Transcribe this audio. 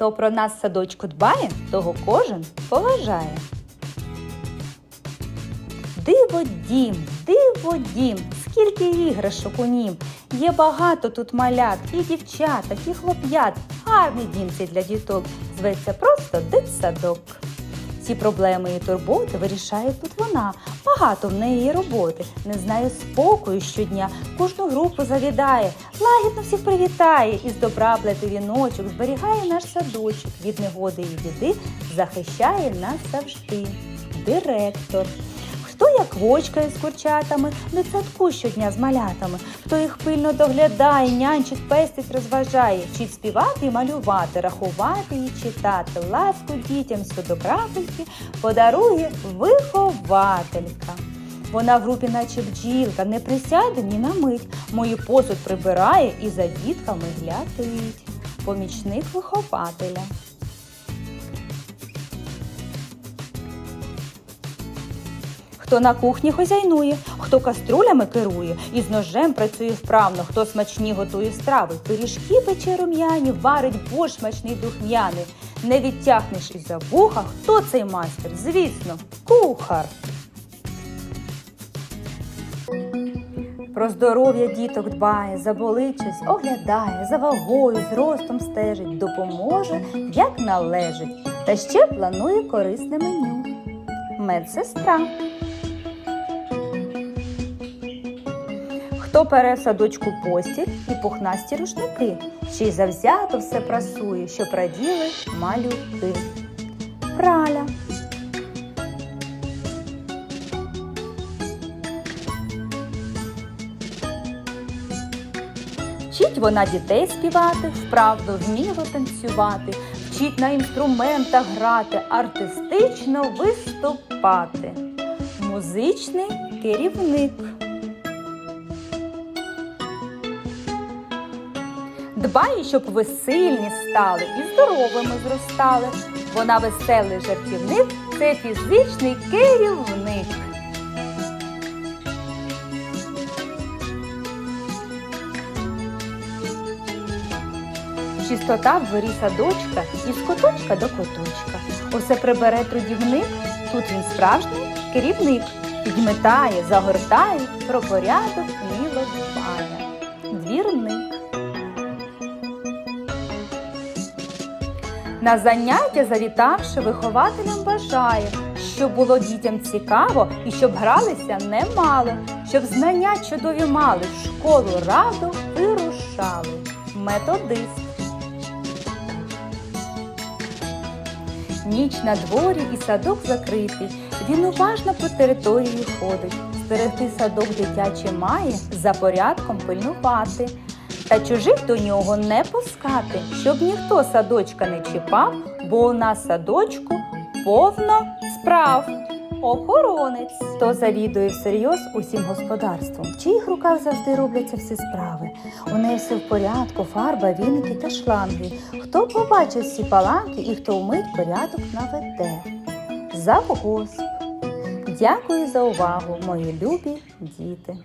Хто про нас садочку дбає, того кожен поважає. Диво дім, диво дім, скільки іграшок у нім. Є багато тут малят, і дівчаток, і хлоп'ят. Гарний дім цей для діток. Зветься просто дитсадок. Всі проблеми і турботи вирішає тут вона. Багато в неї роботи. Не знає спокою щодня. Кожну групу завідає, лагідно всіх привітає і з добра плете віночок, зберігає наш садочок від негоди і біди, захищає нас завжди. Директор. Хто як вочкає з курчатами, в дитсадку щодня з малятами, хто їх пильно доглядає, нянчить, пестить, розважає, вчить співати і малювати, рахувати і читати, ласку дітям сюди крапельки подарує вихователька. Вона в групі, наче бджілка, не присяде ні на мить. Мою посуд прибирає і за дітками глядить. Помічник вихователя. Хто на кухні хозяйнує, хто каструлями керує і з ножем працює вправно, хто смачні готує страви, пиріжки пече рум'яні, варить борщ смачний. Не відтягнеш із за вуха, хто цей майстер? Звісно, кухар. Про здоров'я діток дбає, заболичись, оглядає, за вагою, зростом стежить, допоможе, як належить. Та ще планує корисне меню. Медсестра. Хто пере в садочку постіль і пухнасті рушники, ще й завзято все прасує, що раділи малюки. Праля. Вчить вона дітей співати, вправду вміло танцювати, вчить на інструментах грати, артистично виступати. Музичний керівник. Дбає, щоб ви сильні стали і здоровими зростали. Вона веселий жартівник, це фізичний керівник. Чистота в дворі садочка і з куточка до куточка. Усе прибере трудівник, тут він справжній керівник. Підметає, загортає, про порядок На заняття завітавши, вихователям бажає, щоб було дітям цікаво і щоб гралися немало, щоб знання чудові мали, в школу раду вирушали. Методист. Ніч на дворі і садок закритий. Він уважно по території ходить. Стерегти садок дитячий має, за порядком пильнувати. Та чужих до нього не пускати, щоб ніхто садочка не чіпав, бо у нас садочку повно справ. Охоронець, хто завідує всерйоз усім господарством, в чиїх руках завжди робляться всі справи. У неї все в порядку, фарба, віники та шланги. Хто побачить всі паланки і хто вмить порядок наведе. Завгосп. Дякую за увагу, мої любі діти.